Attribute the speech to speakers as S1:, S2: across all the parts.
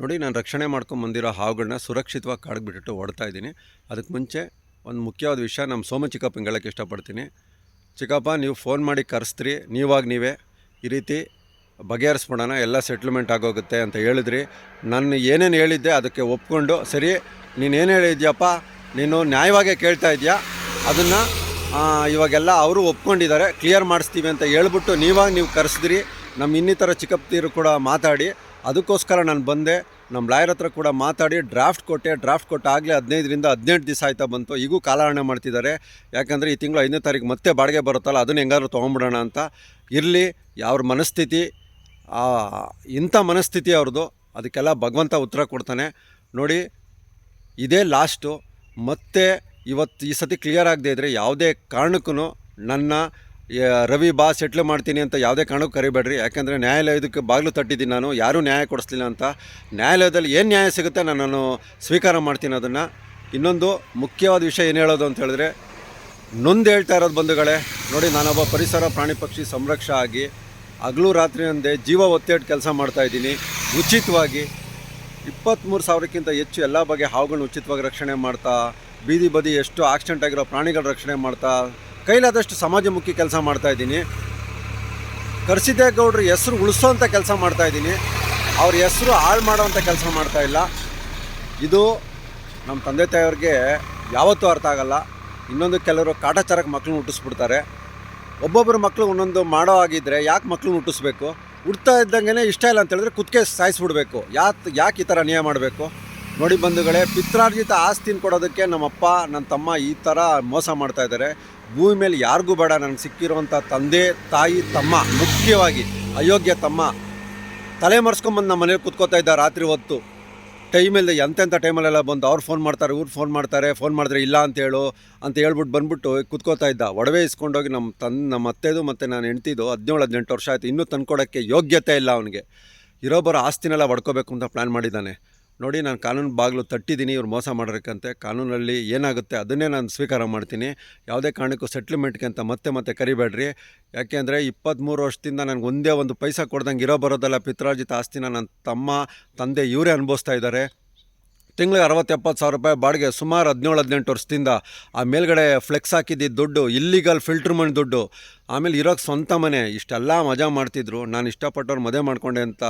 S1: ನೋಡಿ, ನಾನು ರಕ್ಷಣೆ ಮಾಡ್ಕೊಂಡು ಬಂದಿರೋ ಹಾವುಗಳನ್ನ ಸುರಕ್ಷಿತವಾಗಿ ಕಾಡಿಗೆ ಹೊಡ್ತಾ ಇದ್ದೀನಿ. ಅದಕ್ಕೆ ಮುಂಚೆ ಒಂದು ಮುಖ್ಯವಾದ ವಿಷಯ ನಮ್ಮ ಸೋಮ ಚಿಕ್ಕಪ್ಪಂಗೆ ಹೇಳೋಕ್ಕೆ ಇಷ್ಟಪಡ್ತೀನಿ. ಚಿಕ್ಕಪ್ಪ, ನೀವು ಫೋನ್ ಮಾಡಿ ಕರೆಸ್ತ್ರಿ, ನೀವಾಗ ನೀವೇ. ಈ ರೀತಿ ಬಗೆಹರಿಸ್ಬಿಡೋಣ, ಎಲ್ಲ ಸೆಟ್ಲ್ಮೆಂಟ್ ಆಗೋಗುತ್ತೆ ಅಂತ ಹೇಳಿದ್ರಿ. ನಾನು ಏನೇನು ಹೇಳಿದ್ದೆ ಅದಕ್ಕೆ ಒಪ್ಕೊಂಡು, ಸರಿ ನೀನೇನು ಹೇಳಿದ್ಯಪ್ಪ, ನೀನು ನ್ಯಾಯವಾಗೇ ಕೇಳ್ತಾ ಇದೆಯಾ? ಅದನ್ನು ಇವಾಗೆಲ್ಲ ಅವರು ಒಪ್ಕೊಂಡಿದ್ದಾರೆ, ಕ್ಲಿಯರ್ ಮಾಡಿಸ್ತೀವಿ ಅಂತ ಹೇಳ್ಬಿಟ್ಟು ನೀವಾಗ ನೀವು ಕರೆಸಿದ್ರಿ. ನಮ್ಮ ಇನ್ನಿತರ ಚಿಕ್ಕಪ್ಪತೀರು ಕೂಡ ಮಾತಾಡಿ ಅದಕ್ಕೋಸ್ಕರ ನಾನು ಬಂದೆ. ನಮ್ಮ ಲಾಯರ್ ಹತ್ರ ಕೂಡ ಮಾತಾಡಿ, ಡ್ರಾಫ್ಟ್ ಕೊಟ್ಟೆ, ಡ್ರಾಫ್ಟ್ ಕೊಟ್ಟಾಗಲೇ ಹದಿನೈದರಿಂದ ಹದಿನೆಂಟು ದಿವಸ ಆಯ್ತಾ ಬಂತು. ಈಗೂ ಕಾಲಹರಣ ಮಾಡ್ತಿದ್ದಾರೆ. ಯಾಕಂದರೆ ಈ ತಿಂಗಳು ಐದನೇ ತಾರೀಕು ಮತ್ತೆ ಬಾಡಿಗೆ ಬರುತ್ತಲ್ಲ, ಅದನ್ನು ಹೆಂಗಾದ್ರೂ ತೊಗೊಂಬಿಡೋಣ ಅಂತ. ಇರಲಿ, ಯಾವ್ರ ಮನಸ್ಥಿತಿ ಇಂಥ ಮನಸ್ಥಿತಿ ಅವ್ರದ್ದು. ಅದಕ್ಕೆಲ್ಲ ಭಗವಂತ ಉತ್ತರ ಕೊಡ್ತಾನೆ. ನೋಡಿ, ಇದೇ ಲಾಸ್ಟು. ಮತ್ತೆ ಇವತ್ತು ಈ ಸತಿ ಕ್ಲಿಯರ್ ಆಗದೆ ಇದ್ದರೆ ಯಾವುದೇ ಕಾರಣಕ್ಕೂ ನನ್ನ ರವಿ ಬಾ ಸೆಟ್ಲ್ ಮಾಡ್ತೀನಿ ಅಂತ ಯಾವುದೇ ಕಾರಣಕ್ಕೂ ಕರಿಬೇಡ್ರಿ. ಯಾಕಂದರೆ ನ್ಯಾಯಾಲಯದಕ್ಕೆ ಬಾಗಿಲು ತಟ್ಟಿದ್ದೀನಿ ನಾನು. ಯಾರೂ ನ್ಯಾಯ ಕೊಡಿಸ್ಲಿಲ್ಲ ಅಂತ. ನ್ಯಾಯಾಲಯದಲ್ಲಿ ಏನು ನ್ಯಾಯ ಸಿಗುತ್ತೆ ನಾನು ಸ್ವೀಕಾರ ಮಾಡ್ತೀನಿ ಅದನ್ನು. ಇನ್ನೊಂದು ಮುಖ್ಯವಾದ ವಿಷಯ ಏನು ಹೇಳೋದು ಅಂತ ಹೇಳಿದ್ರೆ, ನೊಂದು ಹೇಳ್ತಾ ಇರೋದು ಬಂಧುಗಳೇ, ನೋಡಿ ನಾನೊಬ್ಬ ಪರಿಸರ ಪ್ರಾಣಿ ಪಕ್ಷಿ ಸಂರಕ್ಷ ಆಗಿ ಹಗಲು ರಾತ್ರಿ ಅಂದೇ ಜೀವ ಒತ್ತೇಟ್ ಕೆಲಸ ಮಾಡ್ತಾ ಇದ್ದೀನಿ. ಉಚಿತವಾಗಿ ಇಪ್ಪತ್ತ್ಮೂರು ಸಾವಿರಕ್ಕಿಂತ ಹೆಚ್ಚು ಎಲ್ಲ ಬಗೆ ಹಾವುಗಳನ್ನ ಉಚಿತವಾಗಿ ರಕ್ಷಣೆ ಮಾಡ್ತಾ, ಬೀದಿ ಬದಿ ಎಷ್ಟು ಆಕ್ಸಿಡೆಂಟ್ ಆಗಿರೋ ಪ್ರಾಣಿಗಳ ರಕ್ಷಣೆ ಮಾಡ್ತಾ ಕೈಲಾದಷ್ಟು ಸಮಾಜಮುಖಿ ಕೆಲಸ ಮಾಡ್ತಾ ಇದ್ದೀನಿ. ಕರ್ಸಿದ್ದೇಗೌಡ್ರ ಹೆಸರು ಉಳಿಸೋಂಥ ಕೆಲಸ ಮಾಡ್ತಾ ಇದ್ದೀನಿ. ಅವ್ರ ಹೆಸರು ಹಾಳು ಮಾಡೋವಂಥ ಕೆಲಸ ಮಾಡ್ತಾ ಇಲ್ಲ. ಇದು ನಮ್ಮ ತಂದೆ ತಾಯಿಯವ್ರಿಗೆ ಯಾವತ್ತೂ ಅರ್ಥ ಆಗಲ್ಲ. ಇನ್ನೊಂದು ಕೆಲವರು ಕಾಟಾಚಾರಕ್ಕೆ ಮಕ್ಕಳನ್ನ ಹುಟ್ಟಿಸ್ಬಿಡ್ತಾರೆ. ಒಬ್ಬೊಬ್ಬರು ಮಕ್ಕಳು ಒಂದೊಂದು ಮಾಡೋ ಆಗಿದ್ದರೆ ಯಾಕೆ ಮಕ್ಕಳನ್ನ ಹುಟ್ಟಿಸ್ಬೇಕು? ಹುಡ್ತಾ ಇದ್ದಂಗೆ ಇಷ್ಟ ಇಲ್ಲ ಅಂತೇಳಿದ್ರೆ ಕುತ್ತಿಗೆ ಸಾಯಿಸ್ಬಿಡ್ಬೇಕು. ಯಾತ್ ಯಾಕೆ ಈ ಥರ ಅನ್ಯಾಯ ಮಾಡಬೇಕು? ನೋಡಿ ಬಂಧುಗಳೇ, ಪಿತ್ರಾರ್ಜಿತ ಆಸ್ತಿನ ಕೊಡೋದಕ್ಕೆ ನಮ್ಮಪ್ಪ ನನ್ನ ತಮ್ಮ ಈ ಥರ ಮೋಸ ಮಾಡ್ತಾ ಇದ್ದಾರೆ. ಭೂಮಿ ಮೇಲೆ ಯಾರಿಗೂ ಬೇಡ, ನನಗೆ ಸಿಕ್ಕಿರುವಂಥ ತಂದೆ, ತಾಯಿ, ತಮ್ಮ, ಮುಖ್ಯವಾಗಿ ಅಯೋಗ್ಯ ತಮ್ಮ. ತಲೆ ಮರೆಸ್ಕೊಂಬಂದು ನಮ್ಮ ಮನೇಲಿ ಕುತ್ಕೋತಾ ಇದ್ದ ರಾತ್ರಿ ಹೊತ್ತು. ಟೈಮಲ್ಲಿ ಎಂತೆಂಥ ಟೈಮಲ್ಲೆಲ್ಲ ಬಂದು ಅವ್ರು ಫೋನ್ ಮಾಡ್ತಾರೆ, ಇವ್ರು ಫೋನ್ ಮಾಡ್ತಾರೆ, ಫೋನ್ ಮಾಡಿದ್ರೆ ಇಲ್ಲ ಅಂತ ಹೇಳು, ಅಂತ ಹೇಳ್ಬಿಟ್ಟು ಬಂದ್ಬಿಟ್ಟು ಕುತ್ಕೋತಾ ಇದ್ದ. ಒಡವೆ ಇಸ್ಕೊಂಡೋಗಿ ನಮ್ಮ ತನ್ ನಮ್ಮ ಅತ್ತೆದು ಮತ್ತು ನಾನು ಹೆಂಡ್ತಿದ್ದು ಹದಿನೇಳು ಹದಿನೆಂಟು ವರ್ಷ ಆಯಿತು. ಇನ್ನೂ ತಂದ್ಕೊಡೋಕ್ಕೆ ಯೋಗ್ಯತೆ ಇಲ್ಲ ಅವನಿಗೆ. ಇರೋಬ್ಬರ ಆಸ್ತಿನೆಲ್ಲ ಹೊಡ್ಕೋಬೇಕು ಅಂತ ಪ್ಲ್ಯಾನ್ ಮಾಡಿದ್ದಾನೆ. ನೋಡಿ, ನಾನು ಕಾನೂನು ಬಾಗಿಲು ತಟ್ಟಿದ್ದೀನಿ, ಇವ್ರು ಮೋಸ ಮಾಡೋಕ್ಕಂತೆ ಕಾನೂನಲ್ಲಿ ಏನಾಗುತ್ತೆ ಅದನ್ನೇ ನಾನು ಸ್ವೀಕಾರ ಮಾಡ್ತೀನಿ. ಯಾವುದೇ ಕಾರಣಕ್ಕೂ ಸೆಟ್ಲ್ಮೆಂಟ್ಗೆ ಅಂತ ಮತ್ತೆ ಮತ್ತೆ ಕರಿಬೇಡ್ರಿ. ಯಾಕೆಂದರೆ ಇಪ್ಪತ್ತ್ಮೂರು ವರ್ಷದಿಂದ ನನಗೆ ಒಂದೇ ಒಂದು ಪೈಸಾ ಕೊಡ್ದಂಗೆ ಇರೋ ಬರೋದಲ್ಲ ಪಿತ್ರಾರ್ಜಿತ ಆಸ್ತಿನ ನನ್ನ ತಮ್ಮ, ತಂದೆ ಇವರೇ ಅನುಭವಿಸ್ತಾ ಇದ್ದಾರೆ. ತಿಂಗಳಿಗೆ ಅರವತ್ತೆಪ್ಪತ್ತು ಸಾವಿರ ರೂಪಾಯಿ ಬಾಡಿಗೆ ಸುಮಾರು ಹದಿನೇಳು, ಹದಿನೆಂಟು ವರ್ಷದಿಂದ. ಆ ಮೇಲ್ಗಡೆ ಫ್ಲೆಕ್ಸ್ ಹಾಕಿದ್ದಿದ್ದು ದುಡ್ಡು ಇಲ್ಲಿಗಲ್ ಫಿಲ್ಟ್ರ್ ಮಣ್ಣು ದುಡ್ಡು. ಆಮೇಲೆ ಇರೋಕ್ಕೆ ಸ್ವಂತ ಮನೆ, ಇಷ್ಟೆಲ್ಲ ಮಜಾ ಮಾಡ್ತಿದ್ರು. ನಾನು ಇಷ್ಟಪಟ್ಟವ್ರು ಮದುವೆ ಮಾಡಿಕೊಂಡೆ ಅಂತ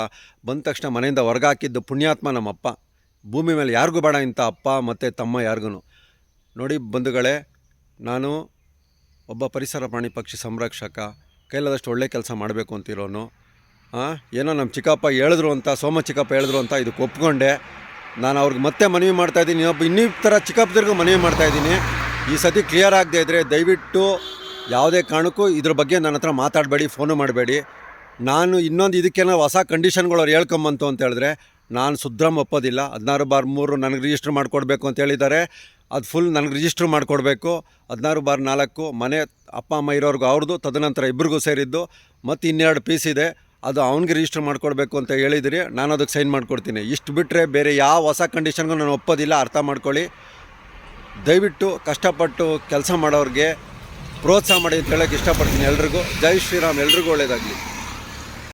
S1: ಬಂದ ತಕ್ಷಣ ಮನೆಯಿಂದ ಹೊರಗೆ ಹಾಕಿದ್ದು ಪುಣ್ಯಾತ್ಮ ನಮ್ಮಪ್ಪ. ಭೂಮಿ ಮೇಲೆ ಯಾರಿಗೂ ಬೇಡ ಇಂಥ ಅಪ್ಪ ಮತ್ತು ತಮ್ಮ ಯಾರಿಗೂ ನೋಡಿ ಬಂಧುಗಳೇ, ನಾನು ಒಬ್ಬ ಪರಿಸರ ಪ್ರಾಣಿ ಪಕ್ಷಿ ಸಂರಕ್ಷಕ. ಕೈಲಾದಷ್ಟು ಒಳ್ಳೆ ಕೆಲಸ ಮಾಡಬೇಕು ಅಂತಿರೋನು. ಏನೋ ನಮ್ಮ ಚಿಕ್ಕಪ್ಪ ಹೇಳಿದ್ರು ಅಂತ, ಸೋಮ ಚಿಕ್ಕಪ್ಪ ಹೇಳಿದ್ರು ಅಂತ ಇದಕ್ಕೆ ಒಪ್ಕೊಂಡೆ. ನಾನು ಅವ್ರಿಗೆ ಮತ್ತೆ ಮನವಿ ಮಾಡ್ತಾ ಇದ್ದೀನಿ. ಇನ್ನೊಬ್ಬ ಇನ್ನಿತರ ಚಿಕ್ಕಪ್ಪದಿರ್ಗೂ ಮನವಿ ಮಾಡ್ತಾ ಇದ್ದೀನಿ. ಈ ಸತಿ ಕ್ಲಿಯರ್ ಆಗದೆ ಇದ್ದರೆ ದಯವಿಟ್ಟು ಯಾವುದೇ ಕಾರಣಕ್ಕೂ ಇದ್ರ ಬಗ್ಗೆ ನನ್ನ ಹತ್ರ ಮಾತಾಡಬೇಡಿ ಫೋನು ಮಾಡಬೇಡಿ. ನಾನು ಇನ್ನೊಂದು ಇದಕ್ಕೇನೋ ಹೊಸ ಕಂಡೀಷನ್ಗಳು ಅವ್ರು ಹೇಳ್ಕೊಂಬಂತು ಅಂತ ಹೇಳಿದ್ರೆ ನಾನು ಸುದ್ರಮ್ ಒಪ್ಪೋದಿಲ್ಲ. ಹದಿನಾರು ಬಾರ್ ಮೂರು ನನಗೆ ರಿಜಿಸ್ಟ್ರ್ ಮಾಡಿಕೊಡ್ಬೇಕು ಅಂತ ಹೇಳಿದ್ದಾರೆ. ಅದು ಫುಲ್ ನನಗೆ ರಿಜಿಸ್ಟ್ರ್ ಮಾಡಿಕೊಡ್ಬೇಕು. ಹದಿನಾರು ಬಾರ್ ನಾಲ್ಕು ಮನೆ ಅಪ್ಪ, ಅಮ್ಮ ಇರೋರ್ಗೂ ಅವ್ರದ್ದು ತದನಂತರ ಇಬ್ಬರಿಗೂ ಸೇರಿದ್ದು. ಮತ್ತು ಇನ್ನೆರಡು ಪೀಸ್ ಇದೆ. ಅದು ಅವ್ನಿಗೆ ರಿಜಿಸ್ಟರ್ ಮಾಡ್ಕೊಡ್ಬೇಕು ಅಂತ ಹೇಳಿದಿರಿ, ನಾನು ಅದಕ್ಕೆ ಸೈನ್ ಮಾಡಿಕೊಡ್ತೀನಿ. ಇಷ್ಟು ಬಿಟ್ಟರೆ ಬೇರೆ ಯಾವ ಹೊಸ ಕಂಡೀಷನ್ಗೂ ನಾನು ಒಪ್ಪೋದಿಲ್ಲ, ಅರ್ಥ ಮಾಡ್ಕೊಳ್ಳಿ. ದಯವಿಟ್ಟು ಕಷ್ಟಪಟ್ಟು ಕೆಲಸ ಮಾಡೋರಿಗೆ ಪ್ರೋತ್ಸಾಹ ಮಾಡಿ ಅಂತ ಹೇಳೋಕ್ಕೆ ಇಷ್ಟಪಡ್ತೀನಿ ಎಲ್ರಿಗೂ. ಜೈ ಶ್ರೀರಾಮ್, ಎಲ್ರಿಗೂ ಒಳ್ಳೆಯದಾಗಲಿ